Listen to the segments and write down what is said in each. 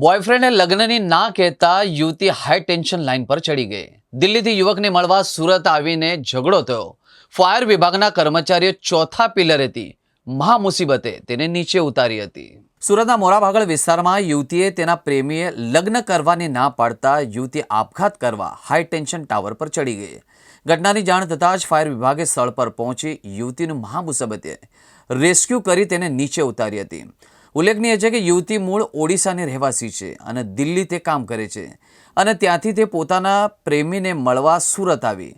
બોયફ્રેન્ડે લગ્નની ના કહેતા યુવતી હાઈ ટેન્શન લાઇન પર ચડી ગઈ. દિલ્હીથી યુવકને મળવા સુરત આવીને ઝઘડો થયો. ફાયર વિભાગના કર્મચારીઓ ચોથા પિલરેથી મહા મુસીબતે તેને નીચે ઉતારી હતી. સુરતના મોરાભાગળ વિસ્તારમાં યુવતીએ તેના પ્રેમીએ લગ્ન કરવાની ના પાડતા યુવતી આપઘાત કરવા હાઈ ટેન્શન ટાવર પર ચડી ગઈ. ઘટનાની જાણ થતાં જ ફાયર વિભાગે સ્થળ પર પહોંચી યુવતીનું મહા મુસીબતે રેસ્ક્યુ કરી તેને નીચે ઉતારી હતી. ઉલ્લેખનીય છે કે યુવતી મૂળ ઓડિશાની રહેવાસી છે અને દિલ્હી તે કામ કરે છે અને ત્યાંથી તે પોતાના પ્રેમીને મળવા સુરત આવી.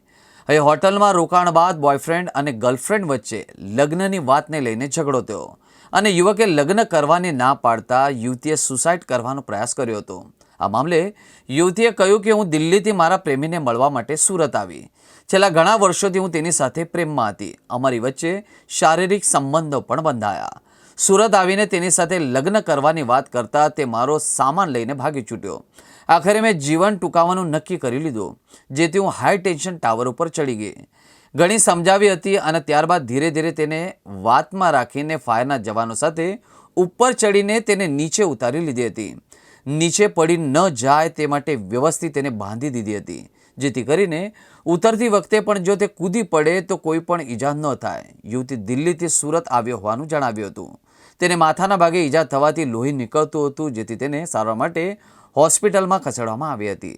હવે હોટલમાં રોકાણ બાદ બોયફ્રેન્ડ અને ગર્લફ્રેન્ડ વચ્ચે લગ્નની વાતને લઈને ઝઘડો થયો અને યુવકે લગ્ન કરવાની ના પાડતા યુવતીએ સુસાઇડ કરવાનો પ્રયાસ કર્યો હતો. આ મામલે યુવતીએ કહ્યું કે હું દિલ્હીથી મારા પ્રેમીને મળવા માટે સુરત આવી. છેલ્લા ઘણા વર્ષોથી હું તેની સાથે પ્રેમમાં હતી. અમારી વચ્ચે શારીરિક સંબંધો પણ બંધાયા. સુરત આવીને તેની સાથે લગ્ન કરવાની વાત કરતા તે મારો સામાન લઈને ભાગી છૂટ્યો. આખરે મેં જીવન ટૂંકાવવાનું નક્કી કરી લીધું, જેથી હું હાઈ ટેન્શન ટાવર ઉપર ચડી ગઈ. ઘણી સમજાવી હતી અને ત્યારબાદ ધીરે ધીરે તેને વાતમાં રાખીને ફાયરના જવાનો સાથે ઉપર ચડીને તેને નીચે ઉતારી લીધી હતી. નીચે પડી ન જાય તે માટે વ્યવસ્થિત તેને બાંધી દીધી હતી, જેથી કરીને ઉતરતી વખતે પણ જો તે કૂદી પડે તો કોઈ પણ ઈજા ન થાય. યુવતી દિલ્હીથી સુરત આવ્યો હોવાનું જણાવ્યું હતું. તેને માથાના ભાગે ઈજા થવાથી લોહી નીકળતું હતું, જેથી તેને સારવાર માટે હોસ્પિટલમાં ખસેડવામાં આવી હતી.